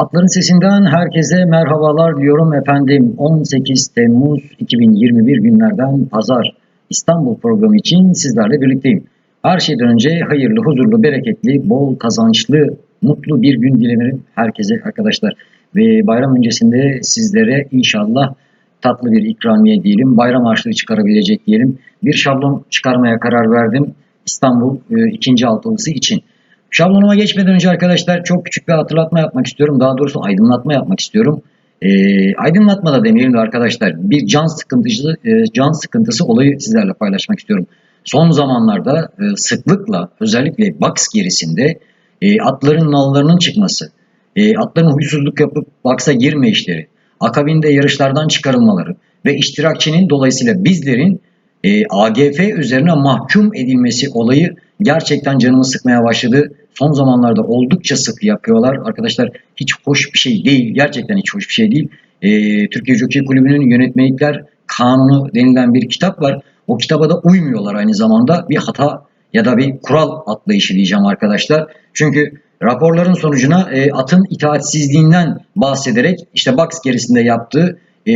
Atların sesinden herkese merhabalar diyorum efendim. 18 Temmuz 2021 günlerden pazar İstanbul programı için sizlerle birlikteyim. Her şeyden önce hayırlı, huzurlu, bereketli, bol kazançlı, mutlu bir gün dilerim herkese arkadaşlar. Ve bayram öncesinde sizlere inşallah tatlı bir ikramiye diyelim, bayram harçlığı çıkarabilecek diyelim. Bir şablon çıkarmaya karar verdim İstanbul e, ikinci altılısı için. Şablonuma geçmeden önce arkadaşlar çok küçük bir hatırlatma yapmak istiyorum. Daha doğrusu aydınlatma yapmak istiyorum. E, aydınlatma da demeyelim de arkadaşlar bir can sıkıntısı, e, can sıkıntısı olayı sizlerle paylaşmak istiyorum. Son zamanlarda e, sıklıkla özellikle box gerisinde e, atların nallarının çıkması, e, atların huysuzluk yapıp box'a girme işleri, akabinde yarışlardan çıkarılmaları ve iştirakçinin dolayısıyla bizlerin e, AGF üzerine mahkum edilmesi olayı gerçekten canımı sıkmaya başladı. Son zamanlarda oldukça sık yapıyorlar. Arkadaşlar hiç hoş bir şey değil. Gerçekten hiç hoş bir şey değil. E, Türkiye Jockey Kulübü'nün yönetmelikler kanunu denilen bir kitap var. O kitaba da uymuyorlar aynı zamanda. Bir hata ya da bir kural atlayışı diyeceğim arkadaşlar. Çünkü raporların sonucuna e, atın itaatsizliğinden bahsederek işte box gerisinde yaptığı e,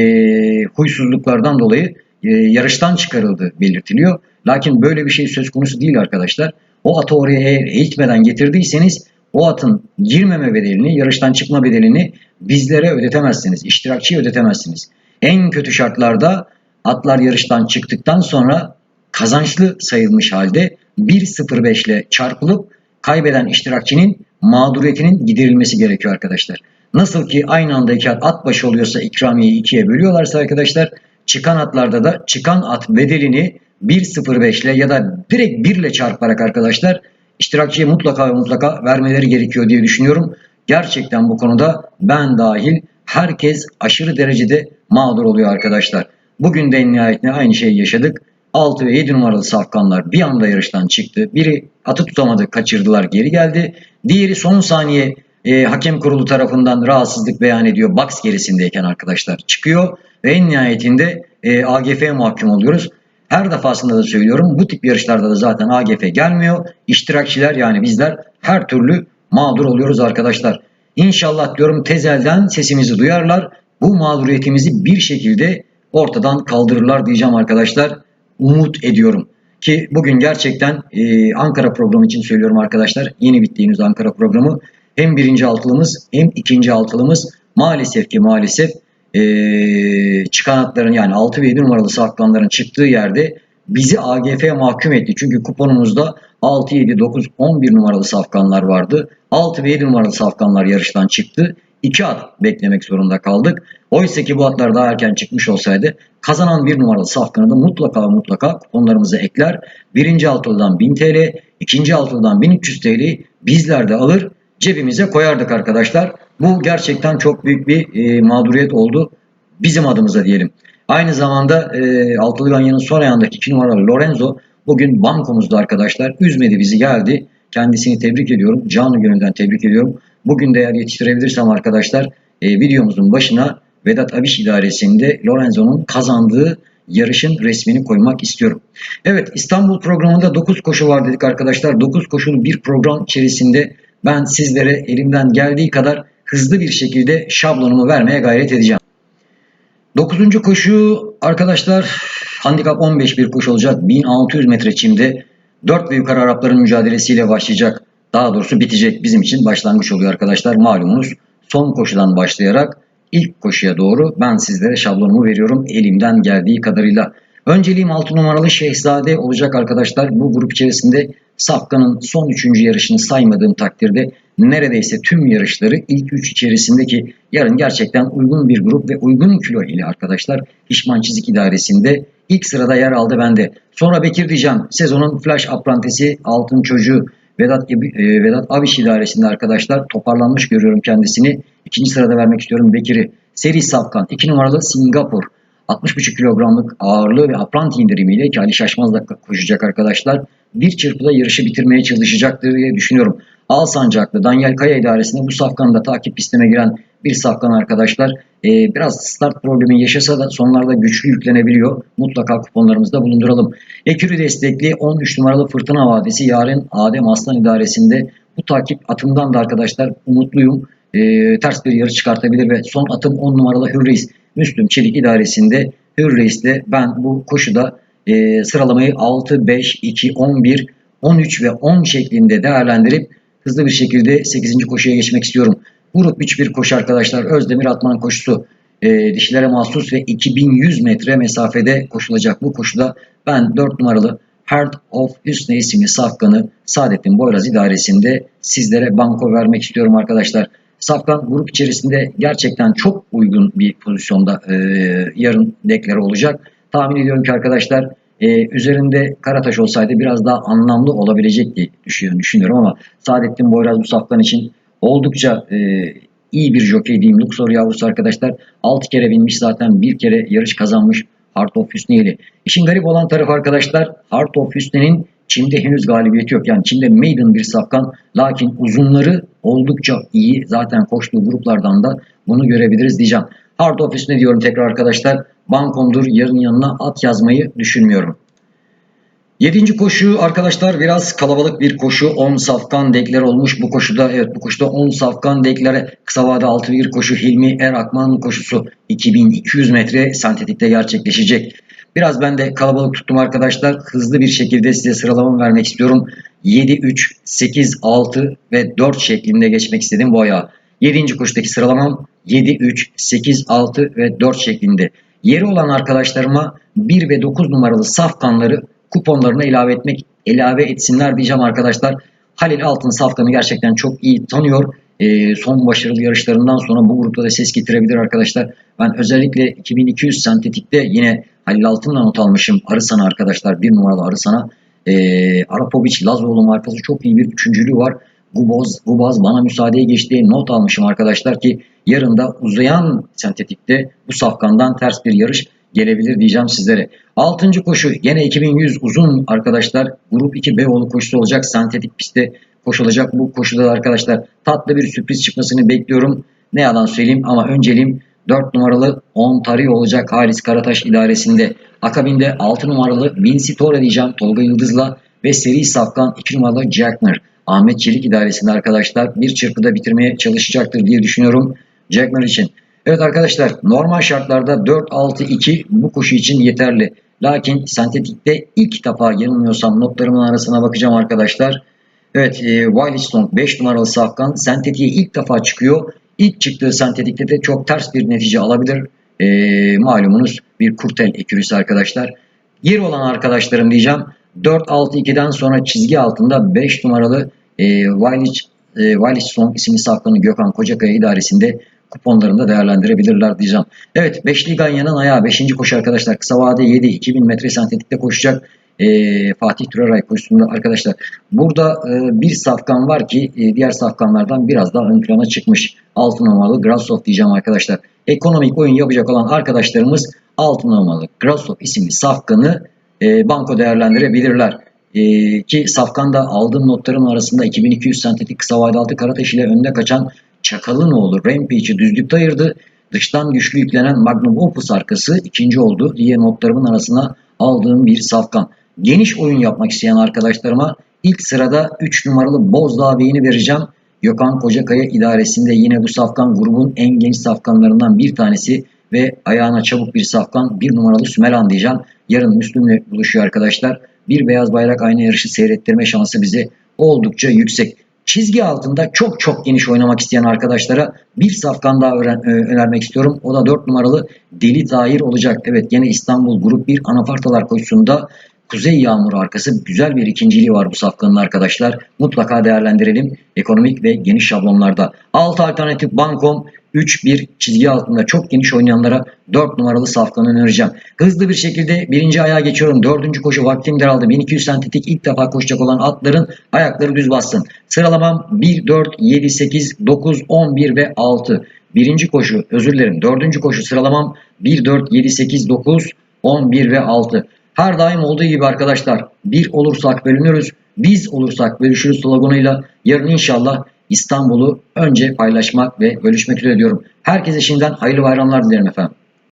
huysuzluklardan dolayı e, yarıştan çıkarıldığı belirtiliyor. Lakin böyle bir şey söz konusu değil arkadaşlar. O atı oraya eğitmeden getirdiyseniz o atın girmeme bedelini, yarıştan çıkma bedelini bizlere ödetemezsiniz. İştirakçıya ödetemezsiniz. En kötü şartlarda atlar yarıştan çıktıktan sonra kazançlı sayılmış halde 1.05 ile çarpılıp kaybeden iştirakçının mağduriyetinin giderilmesi gerekiyor arkadaşlar. Nasıl ki aynı anda iki at, at başı oluyorsa ikramiyeyi ikiye bölüyorlarsa arkadaşlar çıkan atlarda da çıkan at bedelini 1.05 ile ya da direkt 1 ile çarparak arkadaşlar iştirakçıya mutlaka ve mutlaka vermeleri gerekiyor diye düşünüyorum. Gerçekten bu konuda ben dahil herkes aşırı derecede mağdur oluyor arkadaşlar. Bugün de en nihayetinde aynı şeyi yaşadık. 6 ve 7 numaralı safkanlar bir anda yarıştan çıktı. Biri atı tutamadı, kaçırdılar, geri geldi. Diğeri son saniye e, hakem kurulu tarafından rahatsızlık beyan ediyor. Box gerisindeyken arkadaşlar çıkıyor ve en nihayetinde e, AGF'ye mahkum oluyoruz. Her defasında da söylüyorum bu tip yarışlarda da zaten AGF gelmiyor. İştirakçiler yani bizler her türlü mağdur oluyoruz arkadaşlar. İnşallah diyorum tezelden sesimizi duyarlar. Bu mağduriyetimizi bir şekilde ortadan kaldırırlar diyeceğim arkadaşlar. Umut ediyorum. Ki bugün gerçekten e, Ankara programı için söylüyorum arkadaşlar. Yeni bittiğiniz Ankara programı. Hem birinci altılımız hem ikinci altılımız maalesef ki maalesef e, çıkan atların yani 6 ve 7 numaralı saklanların çıktığı yerde bizi AGF'ye mahkum etti. Çünkü kuponumuzda 6, 7, 9, 11 numaralı safkanlar vardı. 6 ve 7 numaralı safkanlar yarıştan çıktı. 2 at beklemek zorunda kaldık. Oysa ki bu atlar daha erken çıkmış olsaydı kazanan bir numaralı safkanı da mutlaka mutlaka kuponlarımıza ekler. Birinci altılıdan 1000 TL, ikinci altılıdan 1300 TL bizler de alır cebimize koyardık arkadaşlar. Bu gerçekten çok büyük bir e, mağduriyet oldu. Bizim adımıza diyelim. Aynı zamanda e, Altılı Ganya'nın son ayağındaki 2 numaralı Lorenzo bugün bankomuzda arkadaşlar. Üzmedi bizi geldi. Kendisini tebrik ediyorum. Canı gönülden tebrik ediyorum. Bugün de eğer yetiştirebilirsem arkadaşlar e, videomuzun başına Vedat Abiş idaresinde Lorenzo'nun kazandığı yarışın resmini koymak istiyorum. Evet İstanbul programında 9 koşu var dedik arkadaşlar. 9 koşulu bir program içerisinde ben sizlere elimden geldiği kadar hızlı bir şekilde şablonumu vermeye gayret edeceğim. 9. koşu arkadaşlar handikap 15 bir koşu olacak. 1600 metre çimde 4 ve yukarı Arapların mücadelesiyle başlayacak. Daha doğrusu bitecek bizim için başlangıç oluyor arkadaşlar. Malumunuz son koşudan başlayarak ilk koşuya doğru ben sizlere şablonumu veriyorum elimden geldiği kadarıyla. Önceliğim 6 numaralı Şehzade olacak arkadaşlar. Bu grup içerisinde Safkan'ın son 3. yarışını saymadığım takdirde neredeyse tüm yarışları ilk 3 içerisindeki yarın gerçekten uygun bir grup ve uygun kilo ile arkadaşlar Hişman Çizik İdaresi'nde ilk sırada yer aldı bende. Sonra Bekir diyeceğim sezonun flash aprantesi altın çocuğu Vedat, e, Vedat Aviş idaresinde arkadaşlar toparlanmış görüyorum kendisini. İkinci sırada vermek istiyorum Bekir'i. Seri Safkan 2 numaralı Singapur 60,5 kilogramlık ağırlığı ve apranti indirimiyle ki Ali Şaşmaz koşacak arkadaşlar. Bir çırpıda yarışı bitirmeye çalışacaktır diye düşünüyorum. Al Sancaklı, Daniel Kaya idaresinde bu safkanı da takip listeme giren bir safkan arkadaşlar. Ee, biraz start problemi yaşasa da sonlarda güçlü yüklenebiliyor. Mutlaka kuponlarımızda bulunduralım. Ekürü destekli 13 numaralı Fırtına Vadisi yarın Adem Aslan idaresinde bu takip atımdan da arkadaşlar umutluyum. e, ters bir yarış çıkartabilir ve son atım 10 numaralı Hürreis Müslüm Çelik idaresinde Hürreis'le ben bu koşuda e, sıralamayı 6, 5, 2, 11, 13 ve 10 şeklinde değerlendirip hızlı bir şekilde 8. koşuya geçmek istiyorum. Grup 3-1 koşu arkadaşlar Özdemir Atman koşusu e, dişilere mahsus ve 2100 metre mesafede koşulacak bu koşuda ben 4 numaralı Heart of Hüsnü isimli safkanı Saadettin Boyraz idaresinde sizlere banko vermek istiyorum arkadaşlar. Safkan grup içerisinde gerçekten çok uygun bir pozisyonda e, yarın deklare olacak. Tahmin ediyorum ki arkadaşlar e, üzerinde Karataş olsaydı biraz daha anlamlı olabilecekti düşünüyorum, düşünüyorum ama Saadettin Boyraz bu safkan için oldukça e, iyi bir jokey diyeyim. Luxor yavrusu arkadaşlar 6 kere binmiş zaten bir kere yarış kazanmış Heart of Hüsnü'yle. İşin garip olan tarafı arkadaşlar Heart of Hüsnü'nün Çin'de henüz galibiyeti yok. Yani Çin'de maiden bir safkan lakin uzunları oldukça iyi. Zaten koştuğu gruplardan da bunu görebiliriz diyeceğim. Heart of Hüsnü diyorum tekrar arkadaşlar. Bankomdur yarın yanına at yazmayı düşünmüyorum. Yedinci koşu arkadaşlar biraz kalabalık bir koşu. 10 safkan dekler olmuş bu koşuda. Evet bu koşuda 10 safkan deklere kısa vade 6 bir koşu Hilmi Er Akman koşusu 2200 metre sentetikte gerçekleşecek. Biraz ben de kalabalık tuttum arkadaşlar. Hızlı bir şekilde size sıralamamı vermek istiyorum. 7, 3, 8, 6 ve 4 şeklinde geçmek istedim bu ayağa. 7. koşudaki sıralamam 7, 3, 8, 6 ve 4 şeklinde. Yeri olan arkadaşlarıma 1 ve 9 numaralı safkanları kuponlarına ilave etmek ilave etsinler diyeceğim arkadaşlar. Halil Altın Safkan'ı gerçekten çok iyi tanıyor. E, son başarılı yarışlarından sonra bu grupta da ses getirebilir arkadaşlar. Ben özellikle 2200 sentetikte yine Halil Altın'la not almışım. Arısan'a arkadaşlar bir numaralı Arısan'a. E, Arapovic Lazoğlu markası çok iyi bir üçüncülüğü var. Gubaz, Gubaz bana müsaadeye geçtiği not almışım arkadaşlar ki yarın da uzayan sentetikte bu safkandan ters bir yarış gelebilir diyeceğim sizlere. Altıncı koşu yine 2100 uzun arkadaşlar. Grup 2 Beyoğlu koşusu olacak. Sentetik pistte koşulacak. Bu koşuda da arkadaşlar tatlı bir sürpriz çıkmasını bekliyorum. Ne yalan söyleyeyim ama önceliğim 4 numaralı Ontario olacak Halis Karataş idaresinde. Akabinde 6 numaralı Vinci Torre diyeceğim Tolga Yıldız'la ve seri safkan 2 numaralı Jackner. Ahmet Çelik idaresinde arkadaşlar bir çırpıda bitirmeye çalışacaktır diye düşünüyorum Jackner için. Evet arkadaşlar normal şartlarda 4-6-2 bu koşu için yeterli. Lakin sentetikte ilk defa yanılmıyorsam notlarımın arasına bakacağım arkadaşlar. Evet e, Wildstorm 5 numaralı safkan sentetiğe ilk defa çıkıyor. İlk çıktığı sentetikte de çok ters bir netice alabilir. E, malumunuz bir kurtel ekürüsü arkadaşlar. Yeri olan arkadaşlarım diyeceğim. 4-6-2'den sonra çizgi altında 5 numaralı e, Wildstorm e, isimli safkanı Gökhan Kocakaya idaresinde kuponlarında değerlendirebilirler diyeceğim. Evet Beşli Ganyan'ın ayağı 5. koşu arkadaşlar. Kısa vade 7 2000 metre sentetikte koşacak. Ee, Fatih Türeray koşusunda arkadaşlar. Burada e, bir safkan var ki e, diğer safkanlardan biraz daha ön plana çıkmış. 6 numaralı Grasov diyeceğim arkadaşlar. Ekonomik oyun yapacak olan arkadaşlarımız 6 numaralı Grasov isimli safkanı e, banko değerlendirebilirler. E, ki Safkan'da aldığım notların arasında 2200 sentetik kısa vade altı Karataş ile önde kaçan Çakal'ın oğlu Rampage'i düzlükte ayırdı. Dıştan güçlü yüklenen Magnum Opus arkası ikinci oldu diye notlarımın arasına aldığım bir safkan. Geniş oyun yapmak isteyen arkadaşlarıma ilk sırada 3 numaralı Bozdağ Bey'ini vereceğim. Gökhan Kocakaya idaresinde yine bu safkan grubun en geniş safkanlarından bir tanesi ve ayağına çabuk bir safkan bir numaralı Sümelan diyeceğim. Yarın Müslüm'le buluşuyor arkadaşlar. Bir beyaz bayrak aynı yarışı seyrettirme şansı bize oldukça yüksek. Çizgi altında çok çok geniş oynamak isteyen arkadaşlara bir safkan daha öğren, e, önermek istiyorum. O da 4 numaralı Deli Tahir olacak. Evet yine İstanbul Grup 1 anafartalar koşusunda Kuzey Yağmur arkası güzel bir ikinciliği var bu safkanın arkadaşlar. Mutlaka değerlendirelim ekonomik ve geniş şablonlarda. 6 alternatif bankom 3-1 çizgi altında çok geniş oynayanlara 4 numaralı safkanı önereceğim. Hızlı bir şekilde birinci ayağa geçiyorum. Dördüncü koşu vaktim daraldı. 1200 sentetik ilk defa koşacak olan atların ayakları düz bassın. Sıralamam 1, 4, 7, 8, 9, 11 ve 6. Birinci koşu özür dilerim. Dördüncü koşu sıralamam 1, 4, 7, 8, 9, 11 ve 6. Her daim olduğu gibi arkadaşlar bir olursak bölünürüz, biz olursak bölüşürüz sloganıyla yarın inşallah İstanbul'u önce paylaşmak ve bölüşmek üzere diyorum. Herkese şimdiden hayırlı bayramlar dilerim efendim.